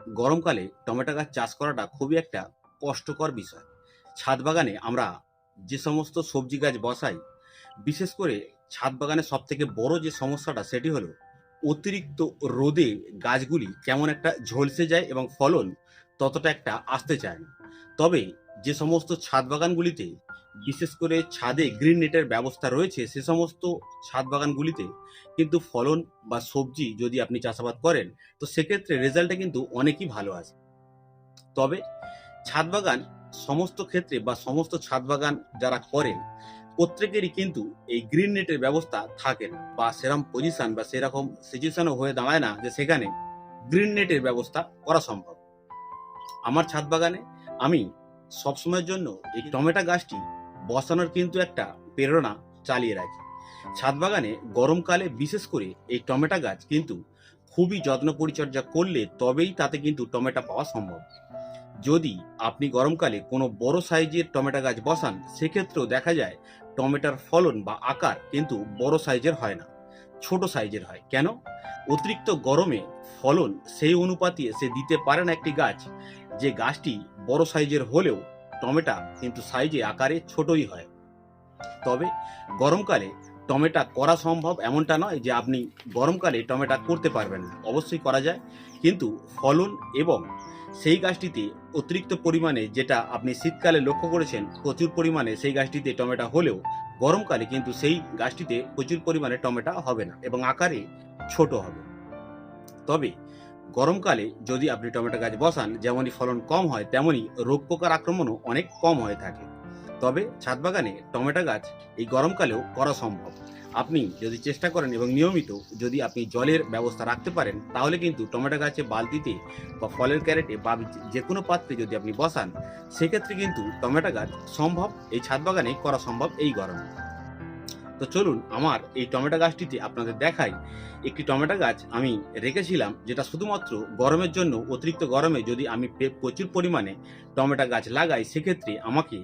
গরমকালে টমেটো গাছ চাষ করাটা খুবই একটা কষ্টকর বিষয়। ছাদ বাগানে আমরা যে সমস্ত সবজি গাছ বসাই, বিশেষ করে ছাদ বাগানে সব থেকে বড় যে সমস্যাটা সেটি হলো অতিরিক্ত রোদে গাছগুলি কেমন একটা ঝলসে যায় এবং ফলন ততটা একটা আসতে চায় না। তবে যে সমস্ত ছাদ বাগানগুলিতে বিশেষ করে ছাদে গ্রিন নেটের ব্যবস্থা রয়েছে সে সমস্ত ছাদ বাগানগুলিতে কিন্তু ফলন বা সবজি যদি আপনি চাষাবাদ করেন, তো সেক্ষেত্রে রেজাল্টটা কিন্তু অনেকই ভালো আসে তবে ছাদ বাগান সমস্ত ক্ষেত্রে বা সমস্ত ছাদ বাগান যারা করেন, প্রত্যেকেরই কিন্তু এই গ্রিন নেটের ব্যবস্থা থাকে না বা সেরকম পজিশন বা সেরকম সিচুয়েশনও হয়ে দাঁড়ায় না যে সেখানে গ্রিন নেটের ব্যবস্থা করা সম্ভব। আমার ছাদ বাগানে আমি সবসময়ের জন্য এই টমেটো গাছটি বসানোর কিন্তু একটা প্রেরণা চালিয়ে রাখি। ছাদ বাগানে গরমকালে বিশেষ করে এই টমেটো গাছ কিন্তু খুবই যত্ন পরিচর্যা করলে তবেই তাতে কিন্তু টমেটো পাওয়া সম্ভব। যদি আপনি গরমকালে কোনো বড় সাইজের টমেটো গাছ বসান, সেক্ষেত্রেও দেখা যায় টমেটোর ফলন বা আকার কিন্তু বড় সাইজের হয় না, ছোট সাইজের হয়। কেন? অতিরিক্ত গরমে ফলন সেই অনুপাতে সে দিতে পারে না একটি গাছ, যে গাছটি বড় সাইজের হলেও টমেটো কিন্তু সাইজে, আকারে ছোটই হয়। তবে গরমকালে টমেটো করা সম্ভব এমনটা নয় যে আপনি গরমকালে টমেটো করতে পারবেন না। অবশ্যই করা যায়। কিন্তু ফলন এবং সেই গাছটিতে অতিরিক্ত পরিমাণে যেটা আপনি শীতকালে লক্ষ্য করেছেন, প্রচুর পরিমাণে সেই গাছটিতে টমেটো হলেও গরমকালে কিন্তু সেই গাছটিতে প্রচুর পরিমাণে টমেটো হবে না এবং আকারে ছোট হবে। তবে গরমকালে যদি আপনি টমেটো গাছ বসান, যেমনই ফলন কম হয়, তেমনই রোগ পোকার আক্রমণও অনেক কম হয়ে থাকে। তবে ছাদ বাগানে টমেটো গাছ এই গরমকালেও করা সম্ভব। আপনি যদি চেষ্টা করেন এবং নিয়মিত যদি আপনি জলের ব্যবস্থা রাখতে পারেন, তাহলে কিন্তু টমেটো গাছে বালতিতে বা ফলের ক্যারেটে বা যে কোনো পাত্রে যদি আপনি বসান, সেক্ষেত্রে কিন্তু টমেটো গাছ সম্ভব, এই ছাদ বাগানে করা সম্ভব এই গরমে। তো চলুন আমার এই টমেটো গাছটিতে আপনাদের দেখাই। একটি টমেটো গাছ আমি রেখেছিলাম, যেটা শুধুমাত্র গরমের জন্য, অতিরিক্ত গরমে যদি আমি প্রচুর পরিমাণে টমেটো গাছ লাগাই, সেক্ষেত্রে আমাকে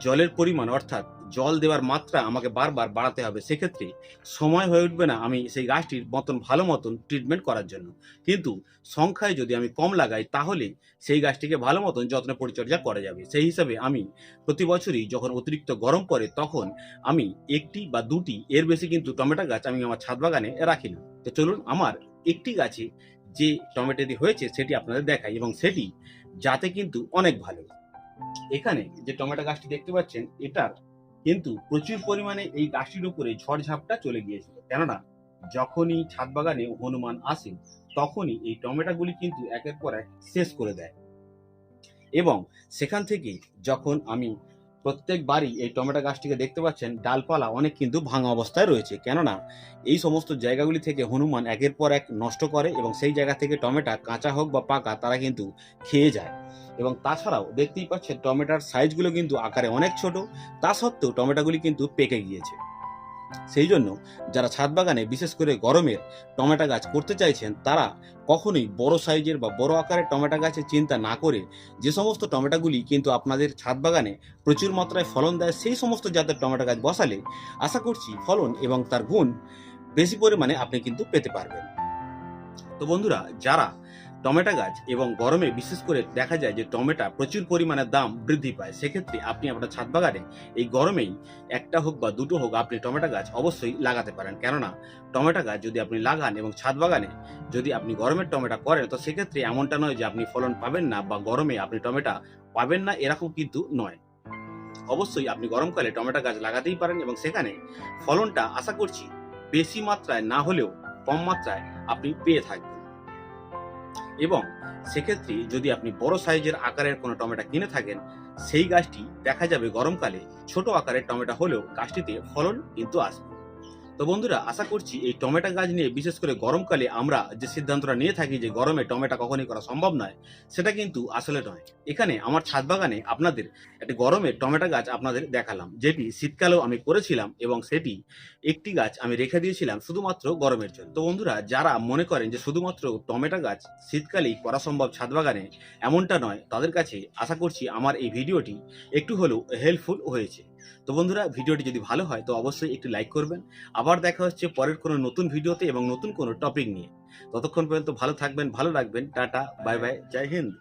জলের পরিমাণ, অর্থাৎ জল দেওয়ার মাত্রা আমাকে বারবার বাড়াতে হবে। সেক্ষেত্রে সময় হয়ে উঠবে না আমি সেই গাছটির মতন ভালো মতন ট্রিটমেন্ট করার জন্য। কিন্তু সংখ্যায় যদি আমি কম লাগাই, তাহলে সেই গাছটিকে ভালো মতন যত্ন পরিচর্যা করা যাবে। সেই হিসাবে আমি প্রতি বছরই যখন অতিরিক্ত গরম পড়ে, তখন আমি একটি বা দুটি, এর বেশি কিন্তু টমেটো গাছ আমি আমার ছাদ বাগানে রাখি না। তো চলুন, আমার একটি গাছে যে টমেটোটি হয়েছে, সেটি আপনাদের দেখাই এবং সেটি যাতে কিন্তু অনেক ভালো। এখানে যে টমেটো গাছটি দেখতে পাচ্ছেন, এটার কিন্তু প্রচুর পরিমাণে এই গাছটির উপরে ঝড়ঝাপটা চলে গিয়েছিল। কেননা যখনই ছাদ বাগানে হনুমান আসে, তখনই এই টমেটোগুলি কিন্তু একের পর এক শেষ করে দেয়। এবং সেখান থেকে যখন আমি প্রত্যেকবারই এই টমেটো গাছটিকে দেখতে পাচ্ছেন, ডালপালা অনেক কিন্তু ভাঙা অবস্থায় রয়েছে। কেননা এই সমস্ত জায়গাগুলি থেকে হনুমান একের পর এক নষ্ট করে এবং সেই জায়গা থেকে টমেটো কাঁচা হোক বা পাকা তারা কিন্তু খেয়ে যায়। এবং তাছাড়াও দেখতেই পাচ্ছেন টমেটোর সাইজগুলো কিন্তু আকারে অনেক ছোট। তা সত্ত্বেও টমেটোগুলি কিন্তু পেকে গিয়েছে। সেই জন্য যারা ছাদ বাগানে, বিশেষ করে গরমের টমেটো গাছ করতে চাইছেন, তারা কখনোই বড় সাইজের বা বড় আকারের টমেটো গাছের চিন্তা না করে যে সমস্ত টমেটোগুলি কিন্তু আপনাদের ছাদ বাগানে প্রচুর মাত্রায় ফলন দেয়, সেই সমস্ত জাতের টমেটো গাছ বসালে আশা করছি ফলন এবং তার গুণ বেশি পরিমাণে আপনি কিন্তু পেতে পারবেন। তো বন্ধুরা, যারা টমেটো গাছ এবং গরমে বিশেষ করে দেখা যায় যে টমেটো প্রচুর পরিমাণে দাম বৃদ্ধি পায়, সেক্ষেত্রে আপনি আপনার ছাদ বাগানে এই গরমেই একটা হোক বা দুটো হোক আপনি টমেটো গাছ অবশ্যই লাগাতে পারেন। কেননা টমেটো গাছ যদি আপনি লাগান এবং ছাদ বাগানে যদি আপনি গরমের টমেটো করেন, তো সেক্ষেত্রে এমনটা নয় যে আপনি ফলন পাবেন না বা গরমে আপনি টমেটো পাবেন না, এরকম কিন্তু নয়। অবশ্যই আপনি গরমকালে টমেটো গাছ লাগাতেই পারেন এবং সেখানে ফলনটা আশা করছি বেশি মাত্রায় না হলেও কম মাত্রায় আপনি পেয়ে থাকবেন। এবং সেক্ষেত্রে যদি আপনি বড় সাইজের আকারের কোনো টমেটো কিনে থাকেন, সেই গাছটি দেখা যাবে গরমকালে ছোট আকারের টমেটো হলেও গাছটিতে ফলন কিন্তু আসবে। তো বন্ধুরা, আশা করছি এই টমেটো গাছ নিয়ে বিশেষ করে গরমকালে আমরা যে সিদ্ধান্তটা নিয়ে থাকি যে গরমে টমেটো কখনই করা সম্ভব নয়, সেটা কিন্তু আসলে নয়। এখানে আমার ছাদ বাগানে আপনাদের একটি গরমে টমেটো গাছ আপনাদের দেখালাম, যেটি শীতকালেও আমি করেছিলাম এবং সেটি একটি গাছ আমি রেখে দিয়েছিলাম শুধুমাত্র গরমের জন্য। তো বন্ধুরা, যারা মনে করেন যে শুধুমাত্র টমেটো গাছ শীতকালেই করা সম্ভব ছাদ বাগানে, এমনটা নয়। তাদের কাছে আশা করছি আমার এই ভিডিওটি একটু হলেও হেল্পফুল হয়েছে। তো বন্ধুরা, ভিডিওটি যদি ভালো হয়, তো অবশ্যই একটি লাইক করবেন। আবার দেখা হচ্ছে পরের কোনো নতুন ভিডিওতে এবং নতুন কোনো টপিক নিয়ে। ততক্ষণ পর্যন্ত ভালো থাকবেন, ভালো রাখবেন। টাটা বাই বাই জয় হিন্দ।